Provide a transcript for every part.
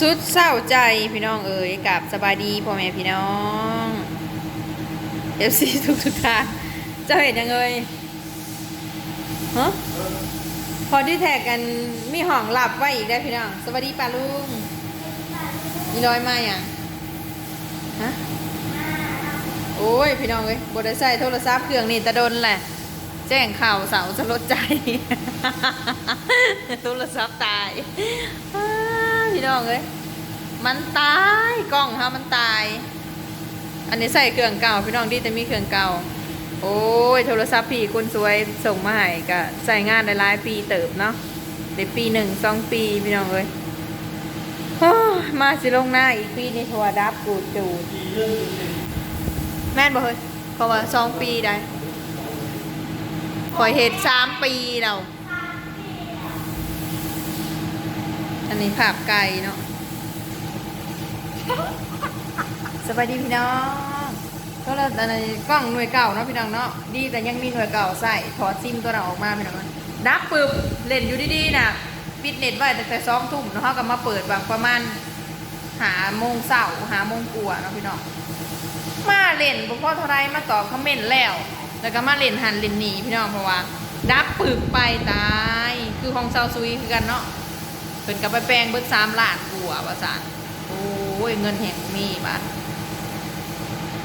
สุดเศร้าใจพี่น้องเอ๋ยกับสบายดีพ่อแม่พี่น้องเอฟซีทุกทุกท่านเจะเห็นยังไงฮะพอที่แท็กกันมีห้องหลับไว้อีกได้พี่น้องสวัสดีป้าลุงมีรอยไหมอะฮะโอ้ยพี่น้องเอ้ยบได้ใช้โทรศัพท์เครื่องนี่ตะดนแหละ แจ้งข่าวเสาจะลดใจโทรศัพท์ตาย พี่น้องเอ้ยมันตายกล้องค่ะมันตาย อันนี้ใส่เครื่องเก่าพี่น้องที่จะมีเครื่องเก่า โอ้ยโทรศัพท์พี่คุณสวยส่งมาให้ก็ใส่งานได้หลายปีเติบเนาะได้ปีหนึ่งสองปีพี่น้องเอ้ยมาสิลงหน้าอีกปีนี้โทรดับกูจูดแม่นบ่เฮ้ยเพราะว่าสองปีได้ข่อยเห็ดสามปีแล้ว อันนี้ภาพไก่เนาะสบายดีพี่น้องก็แล้วอันนี้กล้องหน่วยเก่าเนาะพี่น้องเนาะดีแต่ยังมีหน่วยเก่าใส่ถอดซิมตัวเราออกมาพี่น้องดับปึบเล่นอยู่ดีๆนะปิดเน็ตไว้ตั้งแต่สองทุ่มเนาะเขาก็มาเปิดแบบประมาณหาโมงเสาร์หาโมงกลัวเนาะพี่น้องมาเล่นบ่อเท่าไรมาตอบคอมเมนต์แล้ว แล้วก็มาเล่นหันเล่นหนีพี่น้องเพราะว่าดับปึกไปตายคือของเซาซุยคือกันเนาะ เพิ่นก็ไปแปลงเบิดสามล้านกว่าว่าซันโอ้ยเงินแห่งมีบัด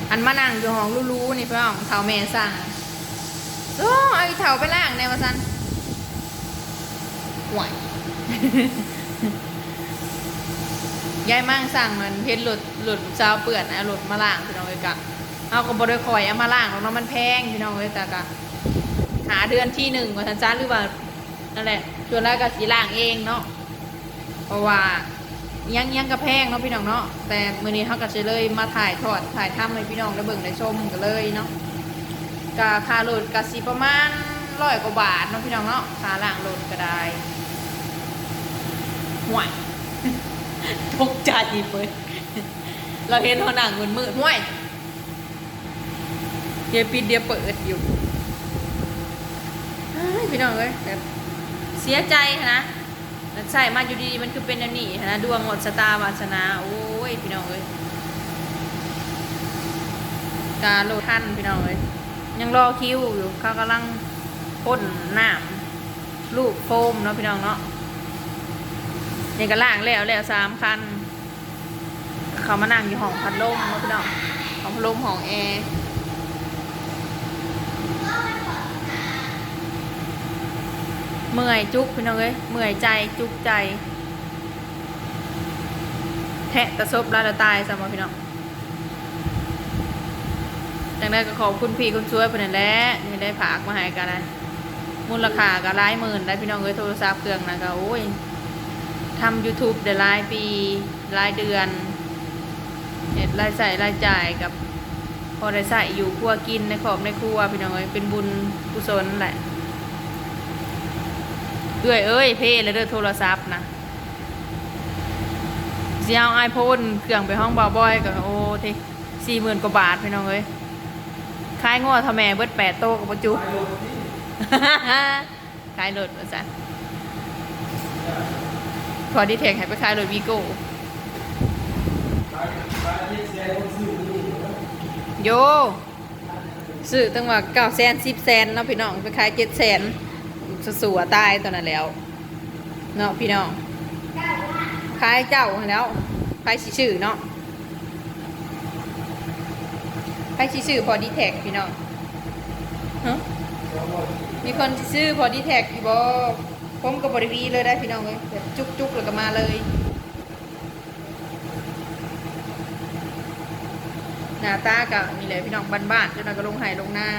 อันมานั่งอยู่ห้องรู้ๆนี่พี่น้องเฒ่าแม่สั่งโอ้เอาอีเฒ่าไปล้างแน่ว่าซันห่วยยายมั่งสั่งมันเพชรหลุดหลุดเจ้าเปื่อนนะหลุดมาล่างพี่น้องเลยกะเอาก็บริคอยเอามาล่างของน้องมันแพงพี่น้องเลยแต่กะหาเดือนที่หนึ่งว่าทันจ้าหรือว่านั่นแหละส่วนแรกก็สีล่างเองเนาะ เพราะว่ายังยังกระแพงเนาะพี่น้องเนาะแต่มื้อนี้เขาก็จะเลยมาถ่ายทอดถ่ายทำให้พี่น้องได้เบิ่งได้ชมกันเลยเนาะกะค่าโหลดกะสีประมาณร้อยกว่าบาทเนาะพี่น้องเนาะค่าล่างโหลดก็ได้ห่วยตกใจเฟิร์เราเห็นเขาหนังมืดมืดห้วยเดี๋ยวปิดเดี๋ยวเปิดอยู่พี่น้องเอ้ยแบบเสียใจนะ ใช่มาอยู่ดีมันคือเป็นอันนี้นะดวงหมดสตาวาสนา โอ้ยพี่น้องเอ้ยการโลท่านพี่น้องเอ้ยยังรอคิวอยู่เขากำลังพ่นน้ำลูกโฟมเนาะพี่น้องเนาะนี่ก็ล่างแล้วแล้วสามคัน เขามานั่งอยู่ห้องพัดลมเนาะพี่น้องห้องพัดลมห้องแอร์ เมื่อยจุกพี่น้องเอ้ยเมื่อยใจจุกใจแทะตะซบแล้วตายสมอพี่น้องจังได้ก็ขอบคุณพี่คุณช่วยเพื่อนแหละที่ได้ผากมาให้กันนะมูลค่าก็หลายหมื่นได้พี่น้องเอ้ยโทรศัพท์เครื่องนะก็โอ้ยทำ YouTube ได้รายปีรายเดือนเน็ตรายใส่รายจ่ายกับพอได้ใส่อยู่ครัวกินในขอบในครัวพี่น้องเอ้ยเป็นบุญกุศลแหละ เอ้ยเอ้ยเพ่เลยเด้อโทรศัพท์นะเสียเอาไอโฟนเครื่องไปห้องบาวบอยกับโอ้ทีสี่หมื่นกว่าบาทพี่น้องเอ้ยขายง้อทำแม่เบิดแปดโต๊ะกับประจุขายรถว่าจันพอดีแท็กให้ไปขายรถวีโก้โย ซื้อตั้งว่าเก้าแสนสิบแสนเนาะพี่น้องไปขายเจ็ดแสน สัวตายตอนนั้นแล้วเนาะพี่น้องขายเจ้าให้แล้วขายสิชื่อเนาะขายสิชื่อพอดีแท็กพี่น้องฮะมีคนสิซื้อพอดีแท็กอยู่บ่ผมกับบริวีเลยได้พี่น้องเลยแบบจุกๆแล้วก็มาเลยหน้าตากับนี่เลยพี่น้องบ้านๆจนเราก็ลงไห้ลงหน้า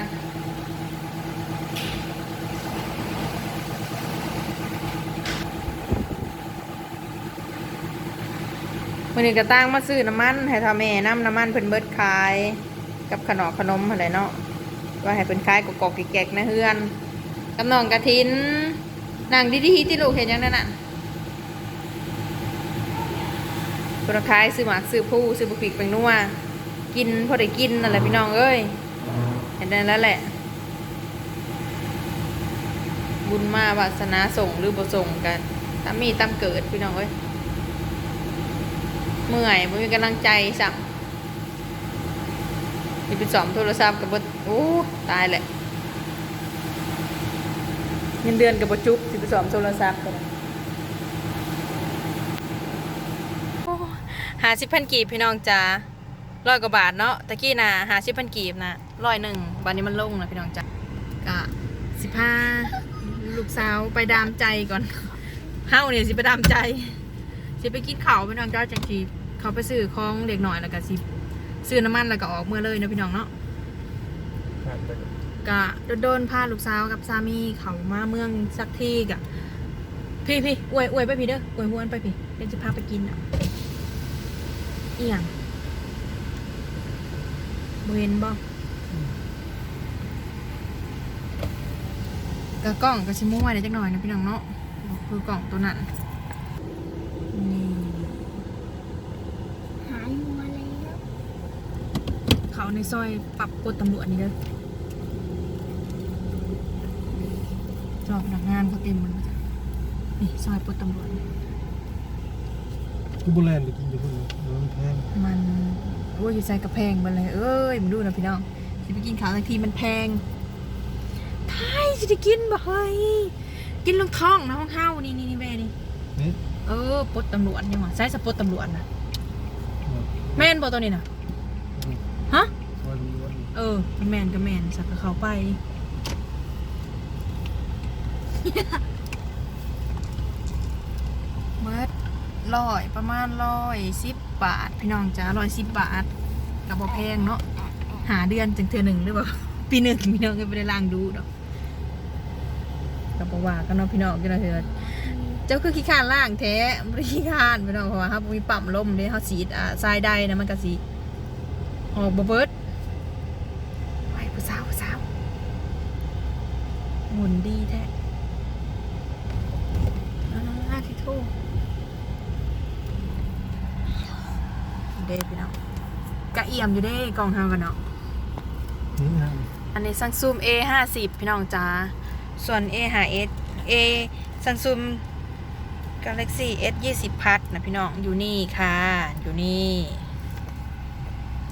วันนี้ก็ตั้งมาซื้อน้ำมันให้ทำแม่น้ำน้ำมันเพิ่นเบิดขาย กับขนมขนมอะไรเนาะว่าให้เพิ่นขายกอกๆแกกๆนะเฮือนกับน้องกระทินนางดีๆที่ลูกเห็นยังนั่นน่ะคนขายซื้อหมากซื้อผู้ซื้อบุกปีกเป็นนัวกินพอได้กินนั่นแหละพี่น้องเอ้ยเห็นได้แล้วแหละ บุญมาวาสนาส่งหรือบ่ส่งกันตามมีตามเกิดพี่น้องเอ้ย เมื่อยบ่มีกำลังใจสักมีไปสอมโทรศัพท์กับบโอ้ตายแหละเงินเดือนกับบจุบสิไปสอมโทรศัพท์กันหาสิบพันกีบพี่น้องจ้าร้อยกว่าบาทเนาะตะกี้นะหาสิบพันกีบนะร้อยหนึ่งวันนี้มันลงนะพี่น้องจ้ากะสิบห้าลูกสาวไปดามใจก่อนเฮ้าเนี่ยสิไปดามใจสิไปกินข้าวพี่น้องจ้าจังที เขาไปซื้อของเด็กหน่อยแล้วก็สิซื้อน้ำมันแล้วก็ออกเมื่อเลยเนาะพี่น้องเนาะกะโดนๆพาลูกสาวกับสามีเขามาเมืองสักที่กะพี่พี่อวยอวยไปพี่เด้ออวยหวนไปพี่เดี๋ยวจะพาไปกินอะเอียงเห็นบ่กะกล้องก็ชิมั่วได้จักหน่อยนะพี่น้องเนาะคือกล่องตัวนั้น หายมัวแล้ว เขา ในซอยปรับกฎตำรวจนี่เด้อจอบพนักงานเขาเต็มหมันจ้ะนี่ซอยปลดตำรวจนี่กูโบแลนด์ไปกินอยู่พุ่นเนาะมันแพงมันโอ้ยอยู่ใส่กระแพงมันเลย เอ้ยมึงดูนะพี่น้องสิไปกินข้าวทังทีมันแพงไทยสิได้กินบ่เฮ้ยกินลงท้องนะห้องเฮานี่นี่นี่แม่นี่ นี่เออปลดตำรวจยังวะใส่สปลดตำรวจนะแม่นบ่ตัวนี้นะฮะวันนี้วันนี้ เออกแมนก็แมนสักกับเขาไป เบิดร้อยประมาณร้อยสิบบาท พี่น้องจ้าร้อยสิบบาทกับบอแพงเนาะหาเดือนจึงเทือหนึ่งหรือเปล่าปีหนึ่งพี่น้องก็ไม่ได้ล่างดูดอกกับบว่ากันเนาะพี่น้องก็เนาะเถอะเจ้าคือขี้ข้านล่างแท้ไม่ได้ขี้ข้านพี่น้องเพราะว่าครับมีปั๊มลมเด้เขาสีดอ่าทรายใดนะมันก็สีออกบ่เบิด ไปผู้สาวผู้สาว หมุนดีแท้อ่าที่ทูกเด้พี่น้องกะเอี่ยมอยู่เด้กองเฮากันเนาะนี่ฮะอันนี้ซังซูม A 5 0พี่น้องจ้า ส่วน A 5 S A ซังซูม Galaxy S 20พัดนะพี่น้อง อยู่นี่ค่ะ อยู่นี่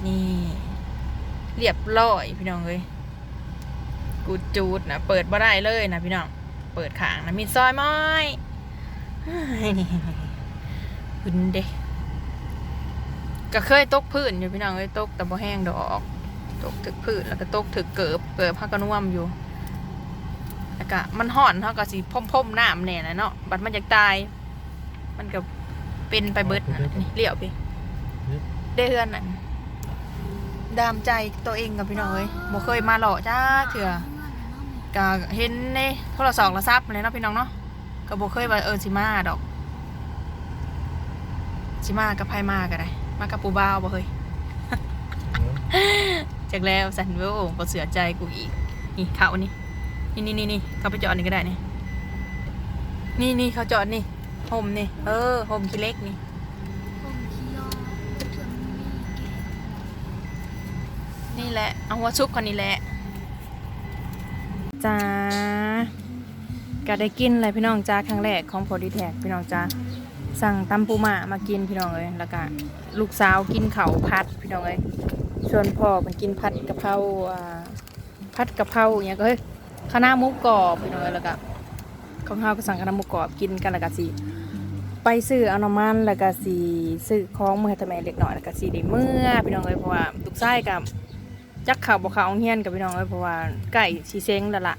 นี่ เรียบร้อยพี่น้องเลย กูดจูดนะเปิดบ่ได้เลยนะพี่น้องเปิดขางนะมีซอยม้อยเฮ้ยนี่ขึ้นเด้ก็เคยตกพื้นอยู่พี่น้องเลยตกแต่บ่แห้งดอกตกถึกพืชแล้วก็ตกถึกเกิบเกิบพักก็น่วมอยู่แล้วก็มันห่อนเขาก็สิพ่มพ่มๆน้ำเนี่ยนะเนาะบัดมันอยากตาย มันก็เป็นไปเบิดน่ะนี่เลี้ยวพี่ได้เฮือนน่ะ ดามใจตัวเองกับพี่น้องเอ้ยบ่เคยมาหล่อจ้าเถื่อก็เห็นในโทรศัพท์ละซับเลยเนาะพี่น้องเนาะก็บ่เคยว่าเออสิมาดอกสิมากับไผมาก็ได้ มากับปูบ้าวบ่เคยจากแล้วสันเวลก็เสือใจกูอีกนี่เขานี่นี่นี่นี่เขาไปจอดนี่ก็ได้นี่นี่นี่เขาจอดนี่โฮมนี่เออโฮมขี้เล็กนี่ ผมขี้ยอจนมีแก่ นี่แหละ เอาหัวชุบคนนี้แหละ จ้าก็ได้กินอะไรพี่น้องจ้าครั้งแรกของพอดีแท็กพี่น้องจ้าสั่งตำปูมามากินพี่น้องเลยแล้วก็ลูกสาวกินเข่าพัดพี่น้องเลยส่วนพ่อมันกินพัดกะเพราพัดกะเพราอย่างเงี้ยก็เฮ้ยคณะน้าหมุกกรอบพี่น้องเลยแล้วก็ของเฮาก็สั่งคณะน้าหมุกกรอบกินกันแล้วก็สิไปซื้อเอาน้ำมันแล้วก็สิซื้อของมือทำแม่เล็กหน่อยแล้วก็สิได้เมื่อพี่น้องเลยเพราะว่าลูกชายกับ จักข่าวบ่ข่าวเฮียนกับพี่น้องเอ้ยเพราะว่าใกล้สิเซ็งแล้วล่ะ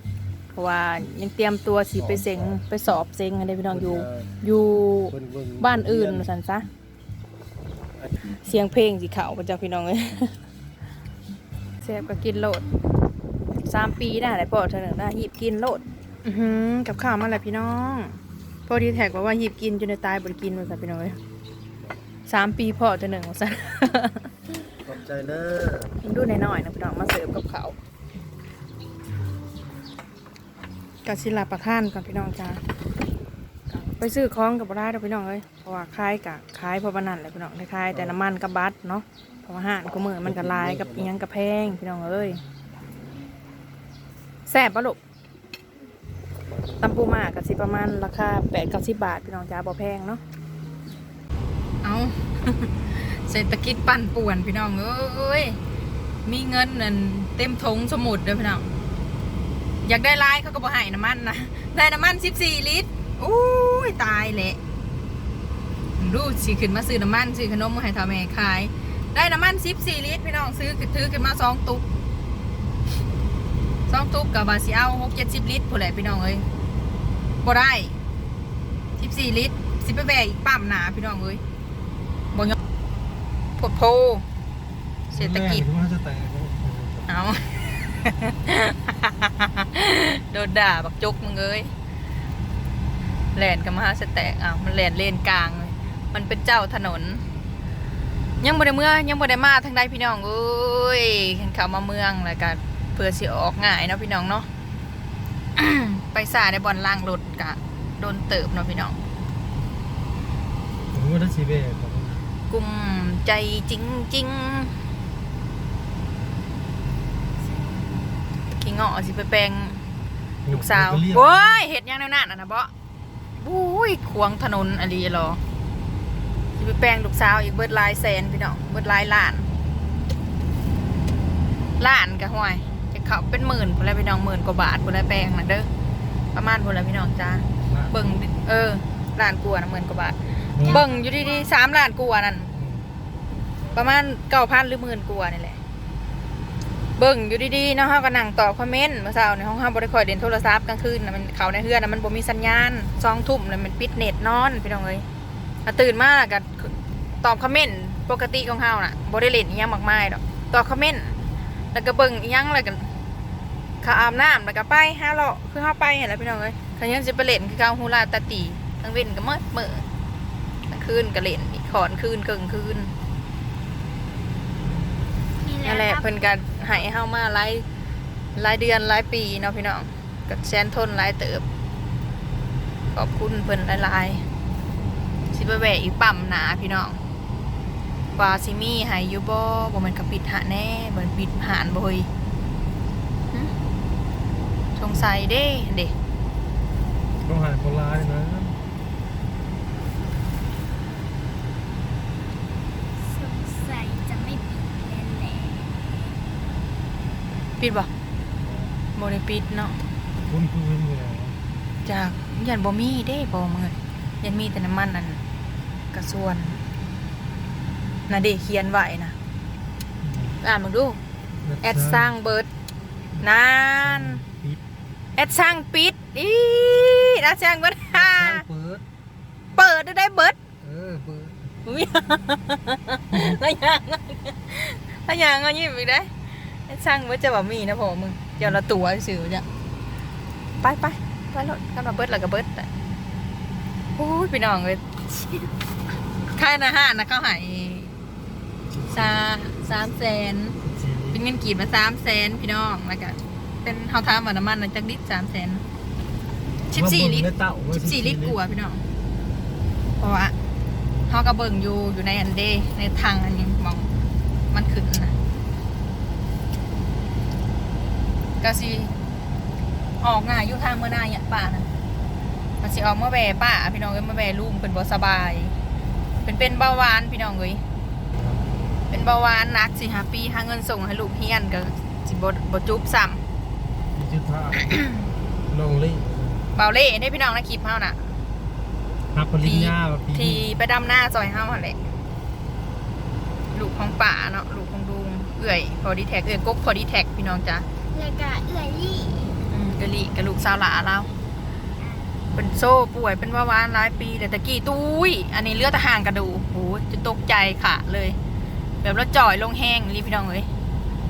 เพราะว่ายังเตรียมตัวสิไปเซ็งไปสอบเซ็งให้ได้พี่น้องอยู่ อยู่บ้านอื่นว่าซั่นซะเสียงเพลงสิเข้ากับเจ้าพี่น้องเอ้ยแซ่บก็กินโลดสามปีได้ได้พอเท่านึงได้หยิบกินโลดอือหือกับข้าวมาแล้วพี่น้องพอดีแท็กว่าว่าหยิบกินจนได้ตายบ่ได้กินว่าซั่นพี่น้องเอ้ยสามปีพอเท่านึงว่าซั่นขอบ ใจเด้อดูหน่อยๆนะพี่น้องมาเสิร์ฟกับเขาวกะสิลาประทานก่อนพี่น้องจ้าไปซื้อของกับร้านเราพี่น้องเลยเพราะว่าขายกะขายเพราะวันนั้นแหละพี่น้องได้ขายแต่น้ำมันกับบัตรเนาะเพราะว่าห้างก็มือมันก็หลายกับอิหยังกับแพงพี่น้องเอ้ยแซ่บปะลูกตำปูหมากกะสิประมาณราคาแปดเก้าสิบบาทพี่น้องจ้าบ่แพงเนาะเอา เศรษฐกิจปั่นป่วนพี่น้องเอ้ยมีเงินนั่นเต็มทงสมุดเด้อพี่น้องอยากได้ไลน์เขาก็บ่ให้น้ำมันนะได้น้ำมัน14ลิตรอู้ยตายแหละดูสิขึ้นมาซื้อน้ำมันซื้อขนมมาให้ทำแม่ขาย ได้น้ำมัน14ลิตรพี่น้องซื้อถือขึ้นมาสองตุกสองตุกกับบาสิเอาหกเจ็ดสิบลิตรผู้นแหละพี่น้องเอ้ยบ่ได้14ลิตรสิไปแบกอีกปั๊มหนาพี่น้องเอ้ย พดโพเศรษฐกิจแม่ว่าจะแตกแล้วเอาโดนด่าบักจกมึงเอ้ยแลนกับมหาสแตกอ้าวมันแลนเลนกลางเลยมันเป็นเจ้าถนน ยังบ่ได้เมื่อยังบ่ได้มาทางใดพี่น้องเอ้ยขันเข้ามาเมืองแล้วก็เพื่อสิออกง่ายเนาะพี่น้องเนาะไปสาในบอลล่างรถกะโดนเติบเนาะพี่น้องผมว่าได้สีเบส กลุ่มใจจริงจริงขี้เงาะสิไปแปลงลูกสาวโอ้ยเห็ดหยังแนวนั้นอะนะเบาะบุ้ยควงถนนอะไรหรอสิไปแปลงลูกสาวอีกเบิดหลายแสนพี่น้องเบิดหลายล้านล้านกะห่วยจะเขาเป็นหมื่นพุ่นแล้วพี่น้องหมื่นกว่าบาทพุ่นแล้วแปลงน่ะเด้อประมาณพุ่นแล้วพี่น้องจ้าเบิ่งดิเออล้านกว่านะหมื่นกว่าบาท เบิ่งอยู่ดีๆสามล้านกว่านั่นประมาณเก้าพันหรือหมื่นกว่านี่แหละ เบิ่งอยู่ดีๆนะฮาก็นั่งตอบคอมเมนต์เมื่อเช้าในห้องเฮาบ่ได้ค่อยเล่นโทรศัพท์กลางคืนนะมันเขาในเฮือนนะมันบ่มีสัญญาณ2ทุ่มน่ะมันปิดเน็ตนอนพี่น้องเอ้ยตื่นมากก็ตอบคอมเมนต์ปกติของเฮาน่ะบ่ได้เล่นอีหยังมากมายดอกตอบคอมเมนต์แล้วก็เบิ่งอีหยังแล้วก็เข้าอาบน้ำแล้วก็ไปหาเลาะคือเฮาไปเหั่นแหละพี่น้องเอ้ยคันยังสิไปเล่นคือเกาฮูลาตาตีกลางเว้นก็มืดมื้อ คืนก็เล่นอีกขอนคืนเกิงคืนนี่นั่นแหละครับเพิ่นก็ให้เฮามาหลายหลายเดือนหลายปีเนาะพี่น้องก็แสนทนหลายเติบ ขอบคุณเพิ่นหลายๆสิไปแวะอีกปั๊มหนาพี่น้องว่าสิมีให้อยู่บ่บ่แมันก็ปิดหาแน่บ่แมันปิดหานบ่เฮ้ยหึสงสัยเด้เด้ต้องหายคนร้ายนะ สงสัยจะไม่ปิดแน่แหละ ปิดบ่บ่ได้ปิดเนาะคุณคือเป็นยังไงจากยันบ่มีเด้บ่เมื่อยยันมีแต่น้ำมันนั่นกระส่วนน่ะเด้เขียนไว้นะอ่านมึงดูแอดสร้างเบิร์ดนานปิดแอดสร้างปิดอีแอดสร้างเบิร์ดสร้างเปิดเปิดได้เบิร์ดเออเปิดอุ๊ยแล้วยังแล้วยังเงายิ้มอีกได้แอด สร้างเบิร์ดจะแบบมีนะพ่อมึงเดี๋ยวเราตัวสื่อจะไปไปไปรถกำลังเบิร์ดแล้วก็เบิร์ดอะโอ้ยพี่น้องเลยค่ายนะฮะนะเขาใหายซาสามแสนสีเป็นเงินกีบมาสามแสนพี่น้องแล้วก็เป็นเฮาทามว่าน้ำมันนะจักลิตรสามแสนสิบสี่ลิตรสิบสี่ลิตรกว่าพี่น้องเพราะว่าเฮาก็เบิ่งอยู่อยู่ในอันเดในทางอันนี้มองมันขึ้น นะก็สิออกง่ายอยู่ทางเมื่อหนาเนี่ยป่านะมันสิออกเมื่อแบ่ป้าพี่น้องเอ้ยเมื่อแบ่ลุงเป็นบ่สบาย เป็นเป็นเบาหวานพี่น้องเอ้ยเป็นเบาหวานหนักสิหาปีหาเงินส่งให้ลูกเฮียนก็สิบบ่จุบซ้ดิจิทัลลงลี่ำเบาเล่ได้พี่น้องนะคลิปเฮาน่ะรับปริญญาปีทีไปดำหน้าซอยเฮาหั่นแหละลูกของป่าเนาะลูกของดุงเอื่อยพอดีแท็กเอื่อยกกพอดีแท็กพี่น้องจ้ะ แล้วก็เอื่อยลี่อืมกะลิกับลูกสาวหลาเราเป็นโซ่ป่วยเป็นเบาหวานหลายปีแต่ตะกี้ตุ้ย อันนี้เลือดตะห่างกระดูกโหจะตกใจค่ะเลย แบบแล้วจ่อยลงแห้งรีพี่น้องเอ้ย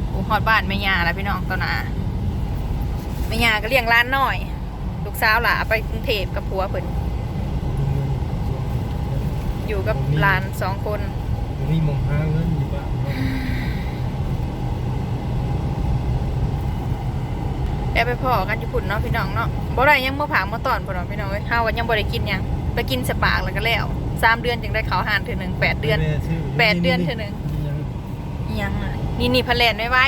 โอ้ฮอดบ้านแม่ยาแล้วพี่น้องตอนน่ะแม่ยาก็เลี้ยงร้านน้อย ลูกสาวหล่ะไปกรุงเทพกับผัวเพิ่นอยู่กับหลานสองคน มีมองหาเงินอยู่บ้าน ได้ไปพ่อกันญี่ปุ่นเนาะพี่น้องเนาะบ่ได้ยังบ่ผางมาตอนพุ่นเนาะพี่น้องเอ้ยเฮาก็ยังบ่ได้กินหยังไปกินสปากแล้วก็แล้วสามเดือนจึงได้เขาวหานเทื่อหนึงแปดเดือนแปดเดือนเท่านึงยังอิหยังอะนี่นี่พะแลนไว้ไว้